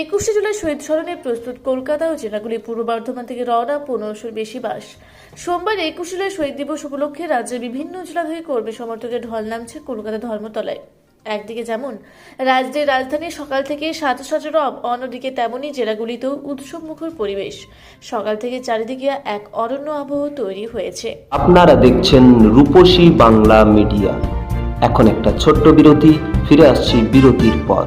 একুশে জুলাই শহীদ স্মরণে প্রস্তুত কলকাতা ও জেলাগুলি পূর্ব বর্ধমান থেকে রওনা পনেরোশোর বেশি বাস। সোমবার একুশে জুলাই শহীদ দিবস উপলক্ষে রাজ্যের বিভিন্ন জেলা থেকে কর্মী সমর্থকের ঢল নামছে কলকাতা ধর্মতলায়। একদিকে যেমন রাজ্যের রাজধানী সকাল থেকে সাজো সাজো রব অন্যদিকে তেমনই জেলাগুলিতেও উৎসব মুখর পরিবেশ। সকাল থেকে চারিদিকে এক অরণ্য আবহ তৈরি হয়েছে। আপনারা দেখছেন রূপসী বাংলা মিডিয়া। এখন একটা ছোট্ট বিরতি, ফিরে আসছি বিরতির পর।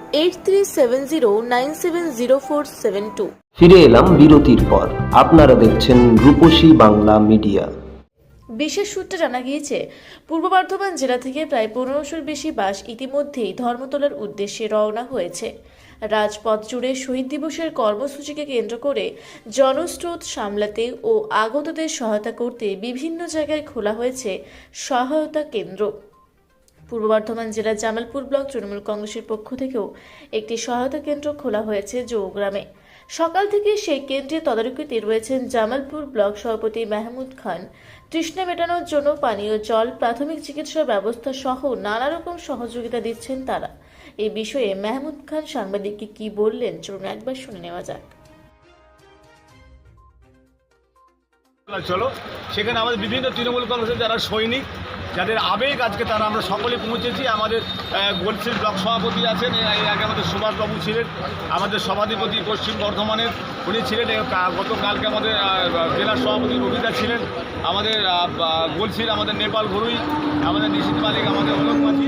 eight three seven zero nine seven zero four seven two ফিরে এলাম বিরতির পর। আপনারা দেখছেন রূপসী বাংলা মিডিয়া। বিশেষ সূত্রে জানা গিয়েছে পূর্ব বর্ধমান জেলা থেকে প্রায় পনেরোশোর বেশি বাস ইতিমধ্যেই ধর্মতলার উদ্দেশ্যে রওনা হয়েছে। রাজপথ জুড়ে শহীদ দিবসের কর্মসূচিকে কেন্দ্র করে জনস্রোত সামলাতে ও আগতদের সহায়তা করতে বিভিন্ন জায়গায় খোলা হয়েছে সহায়তা কেন্দ্র। পূর্ব বর্ধমান জেলার জামালপুর ব্লক তৃণমূল কংগ্রেসের পক্ষ থেকেও একটি সহায়তা কেন্দ্র খোলা হয়েছে জৌগ্রামে। সকাল থেকে সেই কেন্দ্রে তদারকিতে রয়েছেন জামালপুর ব্লক সভাপতি মাহমুদ খান। তৃষ্ণা মেটানোর জন্য পানীয় জল, প্রাথমিক চিকিৎসা ব্যবস্থা সহ নানা রকম সহযোগিতা দিচ্ছেন তারা। এই বিষয়ে মাহমুদ খান সাংবাদিককে কি বললেন চলুন একবার শুনে নেওয়া যাক। চলো, সেখানে আমাদের বিভিন্ন তৃণমূল কংগ্রেসের যারা সৈনিক যাদের আবেগ আজকে তারা আমরা সকলে পৌঁছেছি। আমাদের গোলসিল ব্লক সভাপতি আছেন এর আগে আমাদের সুভাষবাবু ছিলেন আমাদের সভাধিপতি পশ্চিম বর্ধমানের। উনি ছিলেন গতকালকে আমাদের আহ, জেলা সভাপতি রবিদা ছিলেন। আমাদের গোলসিল আমাদের নেপাল ঘরুই আমাদের নিশিত মালিক আমাদের অলোক মাঝি।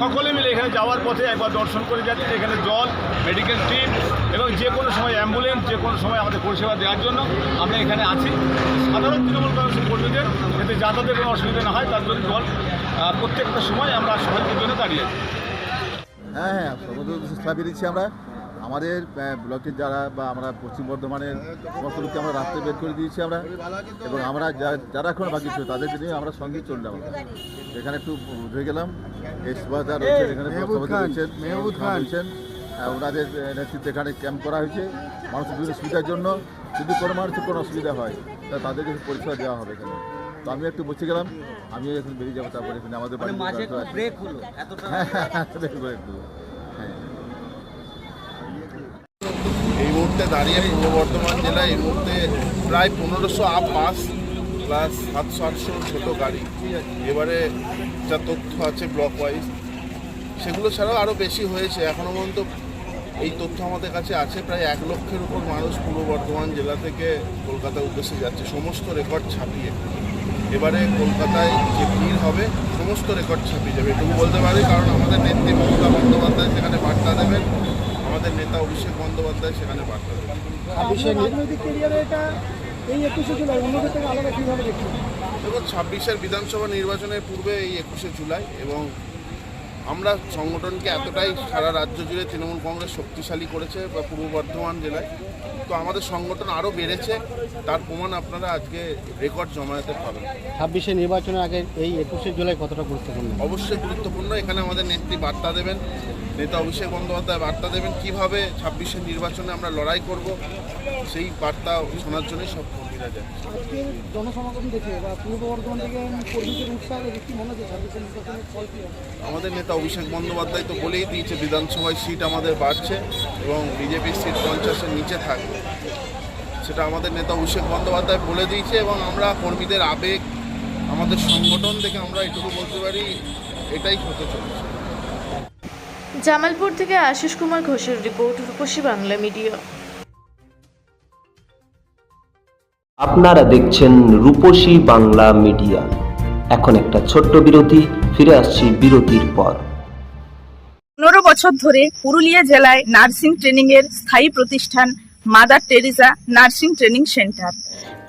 সকলে মিলে এখানে যাওয়ার পথে একবার দর্শন করে যাচ্ছি। এখানে জল মেডিকেল টিম এবং যে কোনো সময় অ্যাম্বুলেন্স যে কোনো সময় আমাদের পরিষেবা দেওয়ার জন্য আমরা এখানে আছি। সাধারণ তৃণমূল কংগ্রেসের কর্মীদের যাতে যাতায়াতের কোনো অসুবিধা না হয় তার জন্য আহ, প্রত্যেকটা সময় আমরা সহায়তার জন্য দাঁড়িয়ে আছি। হ্যাঁ হ্যাঁ চেষ্টা বেরিয়েছি আমরা। আমাদের ব্লকের যারা বা আমরা পশ্চিম বর্ধমানের সমস্ত লোককে আমরা রাস্তায় বের করে দিয়েছি আমরা। এবং আমরা যা- যারা এখন বাকি ছিল তাদের নিয়ে আমরা সঙ্গে চললাম এখানে একটু রয়ে গেলাম এই সুভাষদা রয়েছেন এখানে রয়েছেন মেহবুদ খান রয়েছেন। ওনাদের নেতৃত্বে এখানে ক্যাম্প করা হয়েছে। মানুষের বিভিন্ন সুবিধার জন্য। যদি কোনো মানুষের কোনো অসুবিধা হয় তা তাদেরকে পরিষেবা দেওয়া হবে এখানে। তো আমি একটু বসে গেলাম আমিও এখন বেরিয়ে যাব তারপরে এখানে আমাদের। ব্রেক হলো এতটা হ্যাঁ, ব্রেক। হ্যাঁ এই মুহূর্তে দাঁড়িয়ে পূর্ব বর্ধমান জেলায় এই মুহূর্তে প্রায় পনেরোশো আপ বাস প্লাস সাতশো আটশো ছোটো গাড়ি। এবারে যা তথ্য আছে ব্লক ওয়াইজ সেগুলো ছাড়াও আরও বেশি হয়েছে। এখনও পর্যন্ত এই তথ্য আমাদের কাছে আছে। প্রায় এক লক্ষের উপর মানুষ পূর্ব বর্ধমান জেলা থেকে কলকাতার উদ্দেশ্যে যাচ্ছে। সমস্ত রেকর্ড ছাপিয়ে। এবারে কলকাতায় যে ভিড় হবে সমস্ত রেকর্ড ছাপিয়ে যাবে। এটুকু বলতে পারি কারণ আমাদের নেত্রী মমতা বন্দ্যোপাধ্যায় সেখানে বার্তা দেবেন আমাদের নেতা অভিষেক বন্দ্যোপাধ্যায় সেখানে বার্তা দেবেন। দেখুন ছাব্বিশের বিধানসভা নির্বাচনের পূর্বে এই একুশে জুলাই এবং আমরা সংগঠনকে এতটাই সারা রাজ্য জুড়ে তৃণমূল কংগ্রেস শক্তিশালী করেছে বা পূর্ব বর্ধমান জেলায়। তো আমাদের সংগঠন আরও বেড়েছে তার প্রমাণ আপনারা আজকে রেকর্ড জমায়েতে পাবেন। ছাব্বিশে নির্বাচনের আগে এই একুশে জুলাই কতটা গুরুত্বপূর্ণ? অবশ্যই গুরুত্বপূর্ণ এখানে আমাদের নেত্রী বার্তা দেবেন। নেতা অভিষেক বন্দ্যোপাধ্যায় বার্তা দেবেন কীভাবে ছাব্বিশের নির্বাচনে আমরা লড়াই করব সেই বার্তা শোনার জন্যই সব কর্মীরা যায় জনসমাগম দেখে বা পূর্ব বর্ধমান থেকে কর্মীদের উৎসাহ দেখে মনে হচ্ছে ছাব্বিশে নির্বাচনের ফল আমাদের নেতা অভিষেক বন্দ্যোপাধ্যায় তো বলেই দিয়েছে বিধানসভায় সিট আমাদের বাড়ছে এবং বিজেপির সিট পঞ্চাশের নিচে থাকবে। সেটা আমাদের নেতা অভিষেক বন্দ্যোপাধ্যায় বলে দিয়েছে এবং আমরা কর্মীদের আবেগ আমাদের সংগঠন থেকে আমরা এটুকু বলতে পারি এটাই হতে চলেছে। জামালপুর থেকে আশিস কুমার ঘোষের রিপোর্ট রূপসী বাংলা মিডিয়া। আপনারা দেখছেন রূপসী বাংলা মিডিয়া। এখন একটা ছোট্ট বিরতি ফিরে আসছি বিরতির পর। পনেরো বছর ধরে পুরুলিয়া জেলায় নার্সিং ট্রেনিং এর স্থায়ী প্রতিষ্ঠান Mother Teresa nursing training centre.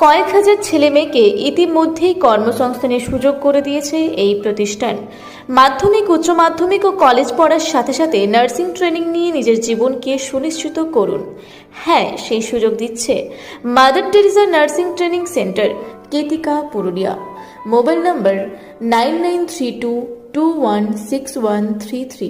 কয়েক হাজার ছেলে মেয়েকে ইতিমধ্যেই কর্মসংস্থানের সুযোগ করে দিয়েছে এই প্রতিষ্ঠান। মাধ্যমিক, উচ্চ মাধ্যমিক ও কলেজ পড়ার সাথে সাথে নার্সিং ট্রেনিং নিয়ে নিজের জীবনকে সুনিশ্চিত করুন। হ্যাঁ সেই সুযোগ দিচ্ছে Mother Teresa nursing training centre, Ketika, Purulia. Mobile number nine nine three two two one six one three three.